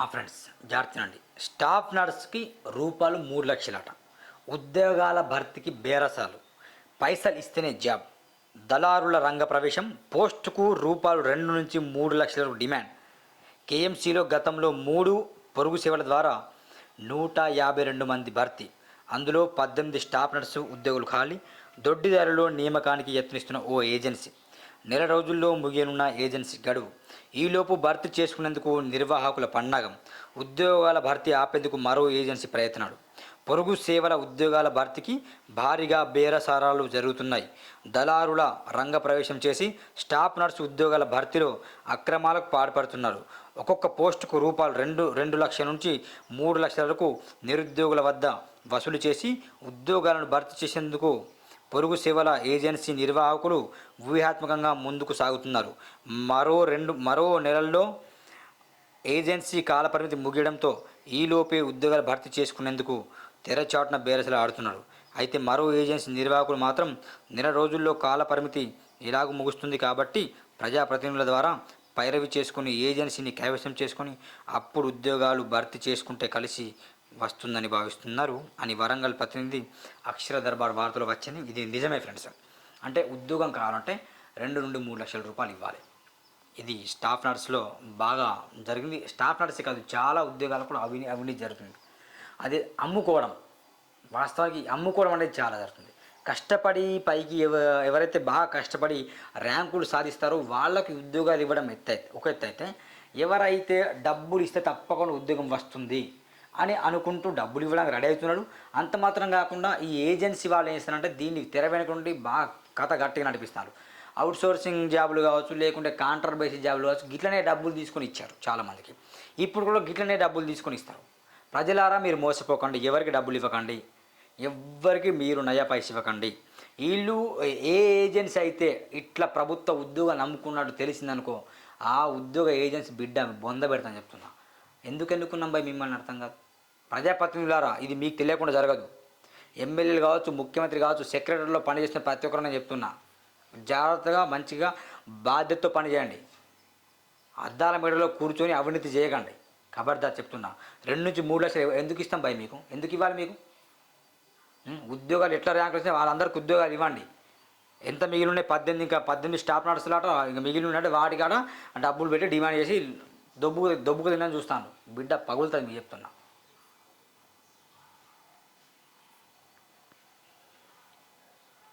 ఆ friends జాగ్రత్తనండి staff నర్స్కి రూపాయలు మూడు లక్షలట. ఉద్యోగాల భర్తీకి బేరసాలు. పైసలు ఇస్తేనే జాబ్. దళారుల రంగ ప్రవేశం పోస్టుకు రూపాయలు రెండు నుంచి మూడు లక్షల డిమాండ్. కేఎంసీలో గతంలో మూడు పొరుగు సేవల ద్వారా నూట యాభై రెండు మంది భర్తీ. అందులో పద్దెనిమిది స్టాఫ్ నర్సు ఉద్యోగులు ఖాళీ. దొడ్డిదారులో నియామకానికి యత్నిస్తున్న ఓ ఏజెన్సీ. నెల రోజుల్లో ముగియనున్న ఏజెన్సీ గడువు. ఈలోపు భర్తీ చేసుకునేందుకు నిర్వాహకుల పన్నాగం. ఉద్యోగాల భర్తీ ఆపేందుకు మరో ఏజెన్సీ ప్రయత్నాలు. పొరుగు సేవల ఉద్యోగాల భర్తీకి భారీగా బేరసారాలు జరుగుతున్నాయి. దళారుల రంగ ప్రవేశం చేసి స్టాఫ్ నర్సు ఉద్యోగాల భర్తీలో అక్రమాలకు పాల్పడుతున్నారు. ఒక్కొక్క పోస్టుకు రూపాయలు రెండు రెండు లక్షల నుంచి మూడు లక్షల వరకు నిరుద్యోగుల వద్ద వసూలు చేసి ఉద్యోగాలను భర్తీ చేసేందుకు పొరుగు సేవల ఏజెన్సీ నిర్వాహకులు వ్యూహాత్మకంగా ముందుకు సాగుతున్నారు. మరో రెండు మరో నెలల్లో ఏజెన్సీ కాలపరిమితి ముగియడంతో ఈలోపే ఉద్యోగాలు భర్తీ చేసుకునేందుకు తెరచాటున బేరసలు ఆడుతున్నారు. అయితే మరో ఏజెన్సీ నిర్వాహకులు మాత్రం నెల రోజుల్లో కాలపరిమితి ఇలాగ ముగుస్తుంది కాబట్టి ప్రజాప్రతినిధుల ద్వారా పైరవి చేసుకుని ఏజెన్సీని కైవసం చేసుకొని అప్పుడు ఉద్యోగాలు భర్తీ చేసుకుంటే కలిసి వస్తుందని భావిస్తున్నారు అని వరంగల్ ప్రతినిధి అక్షర దర్బార్ వార్తలు వచ్చింది ఇది నిజమే ఫ్రెండ్స్ అంటే ఉద్యోగం కావాలంటే రెండు నుండి మూడు లక్షల రూపాయలు ఇవ్వాలి. ఇది స్టాఫ్ నర్స్లో బాగా జరిగింది. స్టాఫ్ నర్సే కాదు చాలా ఉద్యోగాలు కూడా అవినీ అవినీతి జరుగుతుంది. అది అమ్ముకోవడం వాస్తవానికి అమ్ముకోవడం అనేది చాలా జరుగుతుంది. కష్టపడి పైకి ఎవ ఎవరైతే బాగా కష్టపడి ర్యాంకులు సాధిస్తారో వాళ్ళకి ఉద్యోగాలు ఇవ్వడం ఎత్త ఒక ఎత్తు అయితే ఎవరైతే డబ్బులు ఇస్తే తప్పకుండా ఉద్యోగం వస్తుంది. అని అనుకుంటూ డబ్బులు ఇవ్వడానికి రెడీ అవుతున్నాడు. అంత మాత్రం కాకుండా ఈ ఏజెన్సీ వాళ్ళు ఏం చేస్తారంటే దీన్ని తెర వెనక బాగా కథ గట్టిగా నడిపిస్తారు. అవుట్ సోర్సింగ్ జాబులు కావచ్చు లేకుంటే కాంట్రాక్ట్ బేసిస్ జాబులు కావచ్చు గిట్లనే డబ్బులు తీసుకొని ఇచ్చారు చాలామందికి ఇప్పుడు కూడా గిట్లనే డబ్బులు తీసుకొని ఇస్తారు. ప్రజలారా మీరు మోసపోకండి ఎవరికి డబ్బులు ఇవ్వకండి ఎవ్వరికి మీరు నయా పైస ఇవ్వకండి. వీళ్ళు ఏ ఏజెన్సీ అయితే ఇట్లా ప్రభుత్వ ఉద్యోగం నమ్ముకున్నట్టు తెలిసిందనుకో ఆ ఉద్యోగ ఏజెన్సీ బిడ్డ బొంద పెడతాను చెప్తున్నా. ఎందుకు ఎన్నుకున్నాం భయ్ మిమ్మల్ని అర్థం కాదు? ప్రజాప్రతినిధులారా ఇది మీకు తెలియకుండా జరగదు. ఎమ్మెల్యేలు కావచ్చు ముఖ్యమంత్రి కావచ్చు సెక్రటరీలో పనిచేసిన ప్రతి ఒక్కరు నేను చెప్తున్నా. జాగ్రత్తగా మంచిగా బాధ్యతతో పనిచేయండి. అద్దాల మెడలో కూర్చొని అవినీతి చేయకండి. ఖబర్దార్ చెప్తున్నా. రెండు నుంచి మూడు లక్షలు ఎందుకు ఇస్తాం భయ మీకు? ఎందుకు ఇవ్వాలి మీకు? ఉద్యోగాలు ఎట్లా ర్యాంకులు వస్తే వాళ్ళందరికీ ఉద్యోగాలు ఇవ్వండి. ఎంత మిగిలి ఉన్నాయి పద్దెనిమిది ఇంకా పద్దెనిమిది స్టాఫ్ నడుస్తులాట ఇంకా మిగిలి ఉన్నట్టు వాటి కాడ డబ్బులు పెట్టి డిమాండ్ చేసి దొబ్బు దొబ్బుకు తినని చూస్తాను. బిడ్డ పగులుతుంది మీకు చెప్తున్నా.